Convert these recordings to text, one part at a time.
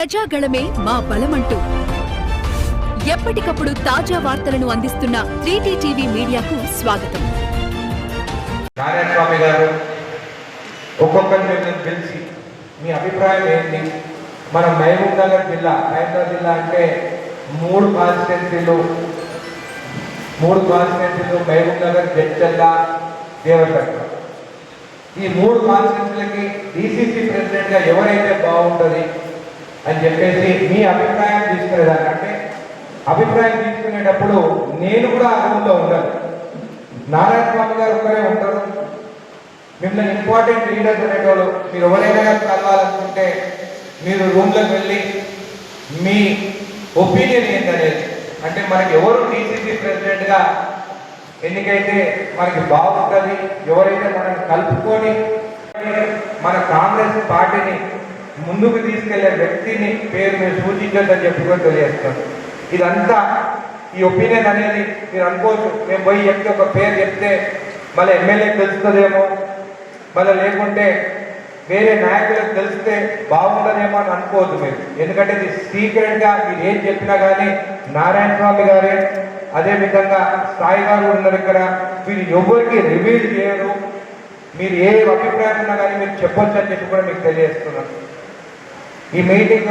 ప్రజాగళమే మా బలమంటూ. ఎప్పటికప్పుడు తాజా వార్తలను అందిస్తున్న త్రీటీ టీవీ మీడియాకు స్వాగతం. నారాయణ స్వామి గారు ఒక్కొక్కరిని మిమ్మల్ని పిలిచి మీ అభిప్రాయం ఏంటి? మన మహబూబ్ నగర్ జిల్లా హైదరాబాద్ జిల్లా అంటే మూడు కాన్స్టిట్యున్సీలు మూడు కాన్స్టిట్యున్సీలు మహబూబ్ నగర్ జడ్చల్లా దేవరపట్ల ఈ మూడు కాన్స్టిట్యున్సీలకి డీసీసీ ప్రెసిడెంట్గా ఎవరైతే బాగుంటుంది? అని చెప్పేసి మీ అభిప్రాయం తీసుకునేదాన్ని. అంటే అభిప్రాయం తీసుకునేటప్పుడు నేను కూడా ఆ రూమ్లో ఉండాలి. నారాయణ స్వామి గారు ఒక్కరే ఉంటారు. మిమ్మల్ని ఇంపార్టెంట్ లీడర్స్ అనేటోళ్ళు మీరు ఎవరైనా కలవాలనుకుంటే మీరు రూమ్లోకి వెళ్ళి మీ ఒపీనియన్ ఏంటనేది అంటే మనకి ఎవరు డీసీసీ ప్రెసిడెంట్గా ఎన్నికైతే మనకి బాగుంటుంది ఎవరైతే మనకి కలుపుకొని మన కాంగ్రెస్ పార్టీని ముందుకు తీసుకెళ్ళే వ్యక్తిని పేరు మీరు సూచించొద్దని చెప్పి కూడా తెలియజేస్తారు ఇదంతా ఈ ఒపీనియన్ అనేది మీరు అనుకోవచ్చు. మేము పోయి చెప్తే ఒక పేరు చెప్తే మళ్ళీ ఎమ్మెల్యేకి తెలుస్తుందేమో? మళ్ళీ లేకుంటే వేరే నాయకులకు తెలిస్తే బాగుండదేమో అని అనుకోవద్దు మీరు. ఎందుకంటే ఇది సీక్రెట్గా మీరు ఏం చెప్పినా కానీ నారాయణ స్వామి గారే అదేవిధంగా సాయి గారు ఉన్నారు ఇక్కడ. మీరు ఎవరికి రివీల్ చేయరు. మీరు ఏ అభిప్రాయం ఉన్నా కానీ మీరు చెప్పొచ్చు అని చెప్పి కూడా మీకు తెలియజేస్తున్నాను ఈ మీటింగ్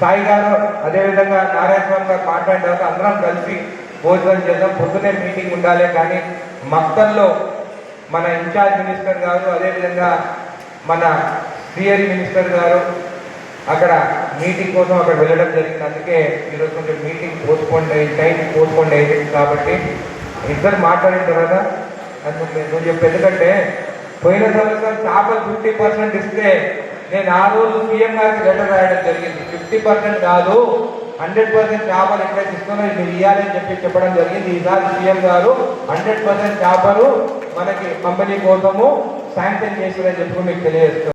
సాయి గారు అదేవిధంగా నారాయణస్వామి గారు మాట్లాడిన తర్వాత అందరం కలిసి భోజనం చేద్దాం. పొద్దునే మీటింగ్ ఉండాలి కానీ మక్తల్లో మన ఇన్ఛార్జ్ మినిస్టర్ గారు అదేవిధంగా మన సిఆర్ఈ మినిస్టర్ గారు అక్కడ మీటింగ్ కోసం అక్కడ వెళ్ళడం జరిగింది. అందుకే ఈరోజు కొంచెం మీటింగ్ పోస్ట్పోండ్ అయ్యి టైం పోస్ట్పోండ్ అయింది కాబట్టి ఇద్దరు మాట్లాడిన తర్వాత అందుకు నేను చెప్పి ఎందుకంటే పోయిన సంవత్సరం చేపలు ఫిఫ్టీ పర్సెంట్ ఇస్తే నేను ఆ రోజు సీఎం గారికి లెటర్ రాయడం జరిగింది. ఫిఫ్టీ పర్సెంట్ కాదు హండ్రెడ్ పర్సెంట్ చేపలు ఎక్కడైతే ఇస్తున్నా మీరు ఇవ్వాలని చెప్పి చెప్పడం జరిగింది. ఈసారి సీఎం గారు హండ్రెడ్ పర్సెంట్ చేపలు మనకి కంపెనీ కోసము శాంక్షన్ చేసిరని చెప్పి మీకు తెలియజేస్తున్నారు